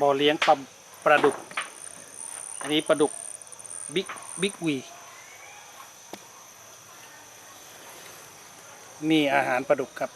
บ่อเลี้ยงปลาปลาดุก อันนี้ปลาดุกบิ๊กบิ๊กวีนี่อาหารปลาดุกครับ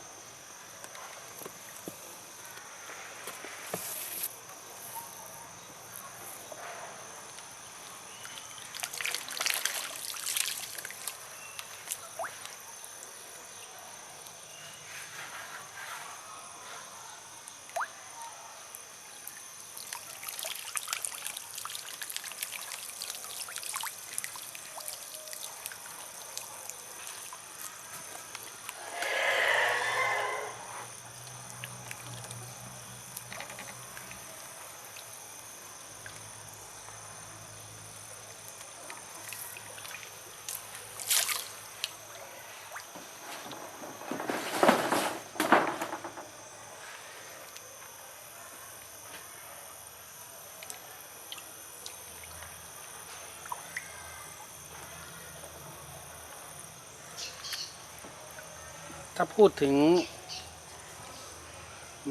ถ้าพูดถึง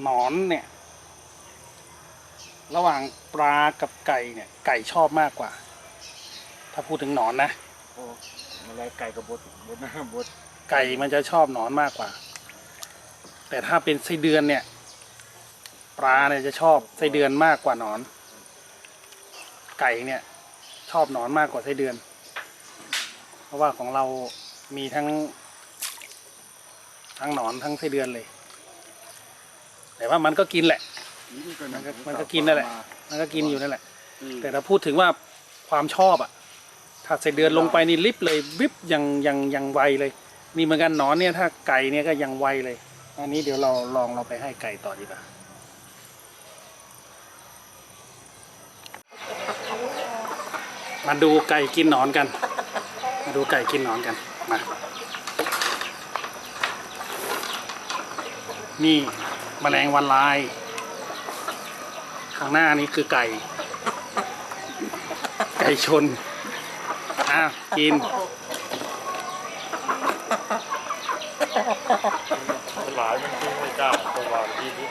หนอนเนี่ย ระหว่างปลากับไก่เนี่ย ไก่ชอบมากกว่า ถ้าพูดถึงหนอนนะโอ้อะไรไก่กับบดบดนะบดไก่มันจะชอบหนอนมากกว่า แต่ถ้าเป็นไส้เดือนเนี่ย ปลาเนี่ยจะชอบไส้เดือนมากกว่าหนอน ไก่เนี่ย ชอบหนอนมากกว่าไส้เดือน เพราะว่าของเรามีทั้ง ทั้งหนอนทั้งไส้เดือนเลย แต่ว่ามันก็กินแหละ มันก็มันก็กินนั่นแหละ มันก็กินอยู่นั่นแหละ แต่ถ้าพูดถึงว่าความชอบอะถ้าไส้เดือนลงไปนี่ลิบเลยวิบยังยังยังไวเลย นี่เหมือนกันหนอนเนี่ยถ้าไก่เนี่ยก็ยังไวเลย อันนี้เดี๋ยวเราลองเราไปให้ไก่ต่อดีกว่ามาดูไก่กินหนอนกัน มาดูไก่กินหนอนกัน มา นี่แมลงวันลาย ข้างหน้านี่คือไก่ ไก่ชน อะ กิน หลายมันกินไม่กล้าตัววางที่นี่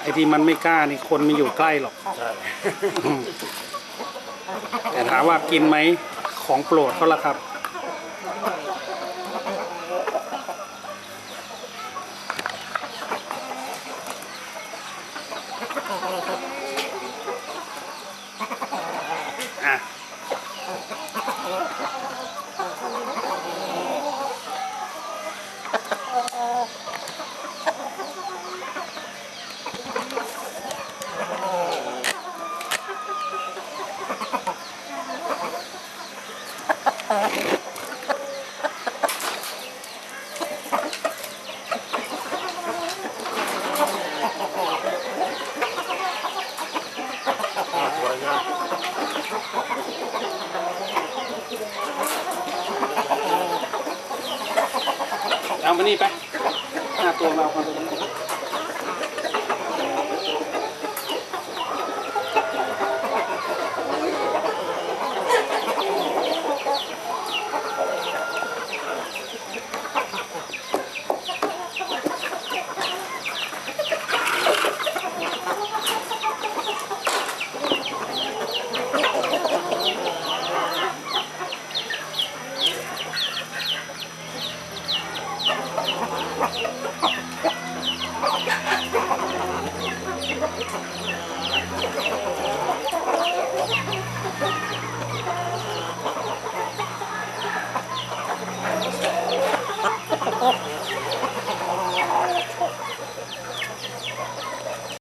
ไอ้ที่มันไม่กล้านี่คนไม่อยู่ใกล้หรอกใช่แต่ ถามว่ากินไหมของโปรดเขาละครับ อะ เอามานี่ไปห้าตัวมาเอาความตัวนี้ 好疼啊！